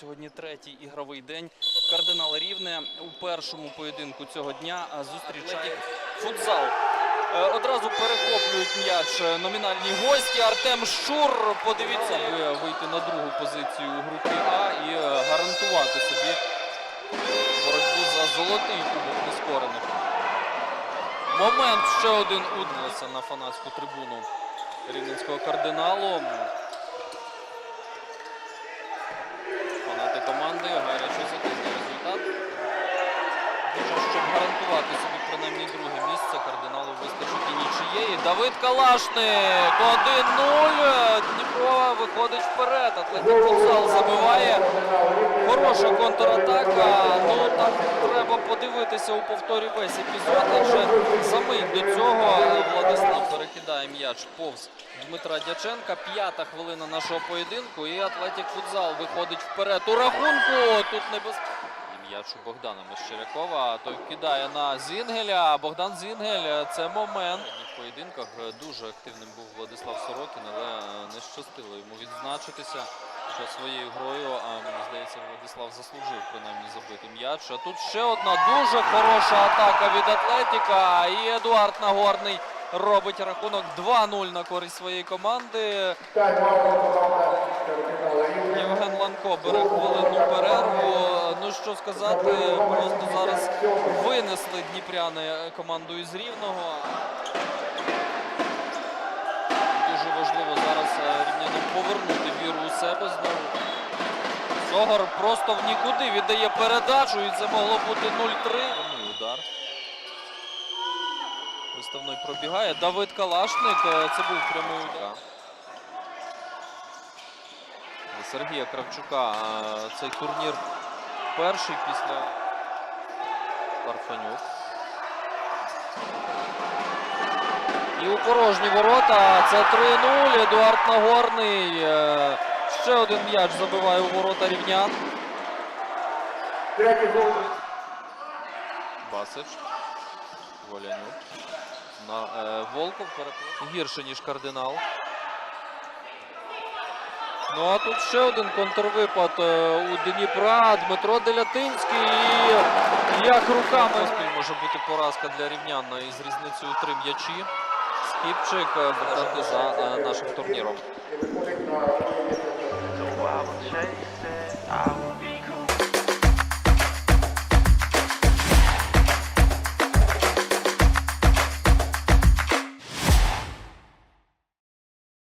сьогодні третій ігровий день. Кардинал Рівне у першому поєдинку цього дня зустрічає футзал. Е, Одразу перехоплюють м'яч е, номінальні гості. Артем Щур. Подивіться, аби вийти на другу позицію у групі А і е, гарантувати собі боротьбу за золотий кубок нескорених. Момент ще один удалося на фанатську трибуну рівненського кардиналу. Фанати команди Гарячий затисний результат. Дуже, щоб гарантувати собі принаймні друге місце, кардиналу вистачить і нічиєї. Давид Калашник 1-0. Дніпро виходить вперед. Атлетик футзал забиває. Хороша контратака. Ну там треба подивитися у повторі весь епізод. Адже самий до цього Владислав перекидає м'яч повз Дмитра Дяченка. П'ята хвилина нашого поєдинку. І Атлетік футзал виходить вперед у рахунку. Тут небезпечно. М'яч Богдана Мещерякова. Той кидає на Зінгеля. Богдан Зінгель. е, Це момент. В поєдинках е, дуже активним був Владислав Сорокін, але е, не щастило йому відзначитися. Що своєю грою, мені здається, Владислав заслужив принаймні забити м'яч. А тут ще одна дуже хороша атака від Атлетіка. І Едуард Нагорний робить рахунок 2-0 на користь своєї команди. Ланко бере хвилинну перерву. Ну що сказати, просто зараз винесли дніпряни команду із Рівного. Дуже важливо зараз е, рівнянам повернути віру у себе знову. Согор просто в нікуди віддає передачу, і це могло бути 0-3. Прямий удар. Виставний пробігає. Давид Калашник. е, Це був прямий удар. Сергія Кравчука цей турнір перший після Парфанюк. І у порожні ворота. Це 3-0. Едуард Нагорний. е, Ще один м'яч забиває у ворота рівнян. Третій гол. Басич. Волянюк. На, е, Волков. Гірше, ніж кардинал. Ну а тут ще один контрвипад е, у Дніпра. Дмитро Делятинський. І як руками може бути поразка для рівнян із різницею три м'ячі. Скіпчик брати за е, нашим турніром.